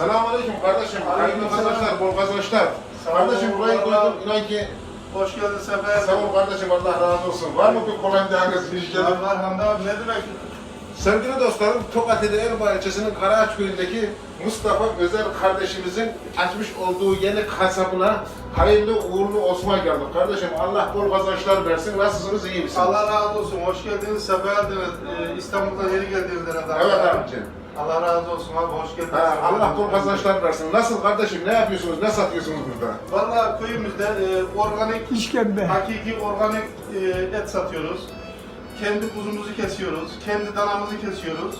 Selamünaleyküm kardeşim. Hayırlı kazançlar, bol kazançlar. Kardeşim burayı koydum. İnan ki Hoş geldin Sefer. sağ ol kardeşim Allah razı olsun. Var mı bir kolay bir hangisi iş gelir? Var Hamdi abi ne demek? Sevgili dostlarım, Tokat ili Erbaa ilçesinin Karaağaç köyündeki Mustafa Özer kardeşimizin açmış olduğu yeni kasabına hayırlı uğurlu Osman geldik. Kardeşim Allah bol kazançlar versin. Nasılsınız, iyi misiniz? Allah razı olsun. Hoş geldiniz. Sefer geldiniz. Ee, İstanbul'dan yeni geldiğiniz herhalde. Evet abicim. Allah razı olsun abi. Hoş geldiniz. Ha, Allah bol kazançlar versin. Nasıl kardeşim, ne yapıyorsunuz, ne satıyorsunuz burada? Valla köyümüzde e, organik, İşkembe. hakiki organik e, et satıyoruz. Kendi kuzumuzu kesiyoruz. Kendi danamızı kesiyoruz.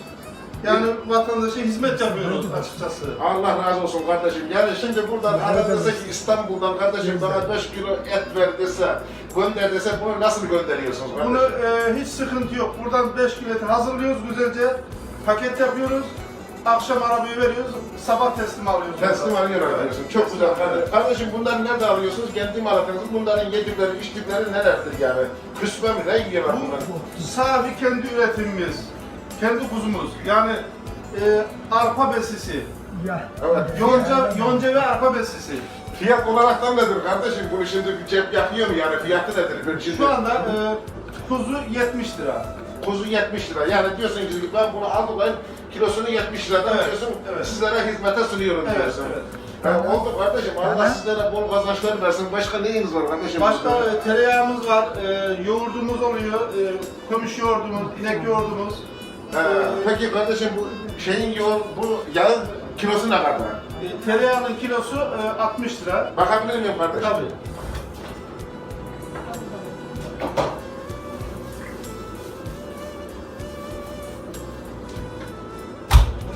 Yani vatandaşa hizmet yapıyoruz açıkçası. Allah razı olsun kardeşim. Yani şimdi buradan aranızdaki İstanbul'dan kardeşim bana 5 kilo et ver dese, gönder dese bunu nasıl gönderiyorsunuz kardeşim? Bunu e, hiç sıkıntı yok. Buradan 5 kilo eti hazırlıyoruz güzelce. Paket yapıyoruz. Akşam arabayı veriyoruz. Sabah teslim alıyoruz. Teslim alıyor arkadaşım. Çok güzel kardeşim. Kardeşim bunları nerede alıyorsunuz? Kendi malatınızı. Bunların yedikleri, içtikleri nelerdir yani? Küsme mi? Ne yiyorlar bunlar? Bu safi kendi üretimimiz. Kendi kuzumuz. Yani e, arpa besisi. Ya. Evet. Yonca, yonca ve arpa besisi. Fiyat olaraktan nedir kardeşim? Bunu şimdi bir cep yakıyor mu yani? Fiyatı nedir? Bir şimdi Şu anda e, kuzu 70 lira. Kuzu 70 lira. Yani diyorsun ki ben bunu aldım kilosunu 70 liradan Evet, diyorsun. evet. Sizlere hizmete sunuyorum Evet, diyorsun. evet. Ha, oldu kardeşim. Allah Aha. sizlere bol kazançlar versin. Başka neyiniz var kardeşim? Başka e, tereyağımız var, e, yoğurdumuz oluyor, e, kömüş yoğurdumuz, inek yoğurdumuz. Ha, E, peki kardeşim bu şeyin yoğun, bu yağın kilosu ne kadar? e, tereyağının kilosu e, 60 lira. Bakabilir miyim kardeşim? Tabii.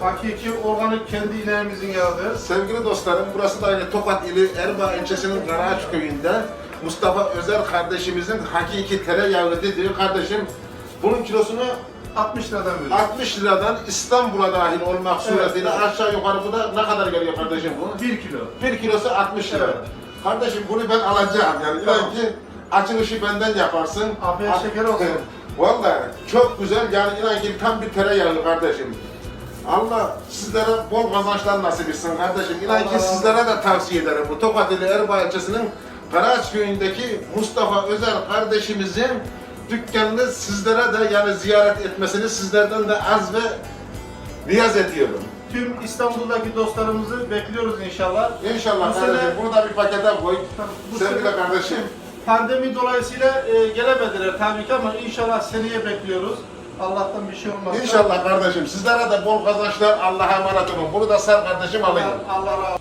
Hakiki organik kendi ineğimizin yağı. Sevgili dostlarım, burası da yine Tokat ili Erbaa ilçesinin Karaağaç köyünde Mustafa Özer kardeşimizin hakiki tereyağı dediği kardeşim bunun kilosunu 60 liradan veriyoruz. 60 liradan İstanbul'a dahil olmak suretiyle evet. aşağı yukarı bu da ne kadar geliyor kardeşim bu? 1 kilo. Bir kilosu 60 lira. Evet. Kardeşim bunu ben alacağım yani. Tamam. İnan ki açılışı benden yaparsın. Afiyet At- şeker olsun. Vallahi çok güzel yani inan ki tam bir tereyağı kardeşim. Allah sizlere bol kazançlar nasip etsin kardeşim. İnan ki sizlere de tavsiye ederim. Bu Tokat ili Erbaa ilçesinin Karaağaç köyündeki Mustafa Özer kardeşimizin dükkanını sizlere de yani ziyaret etmesini sizlerden de az ve niyaz ediyorum. Tüm İstanbul'daki dostlarımızı bekliyoruz inşallah. İnşallah Bu kardeşim sene- bunu da bir pakete koy. Bu Sevgili sene- kardeşim. Pandemi dolayısıyla e, gelemediler tabii ki ama inşallah seneye bekliyoruz. Allah'tan bir şey olmaz. İnşallah kardeşim. Sizlere de bol kazançlar. Allah'a emanet olun. Bunu da sar kardeşim alayım. Allah razı olsun.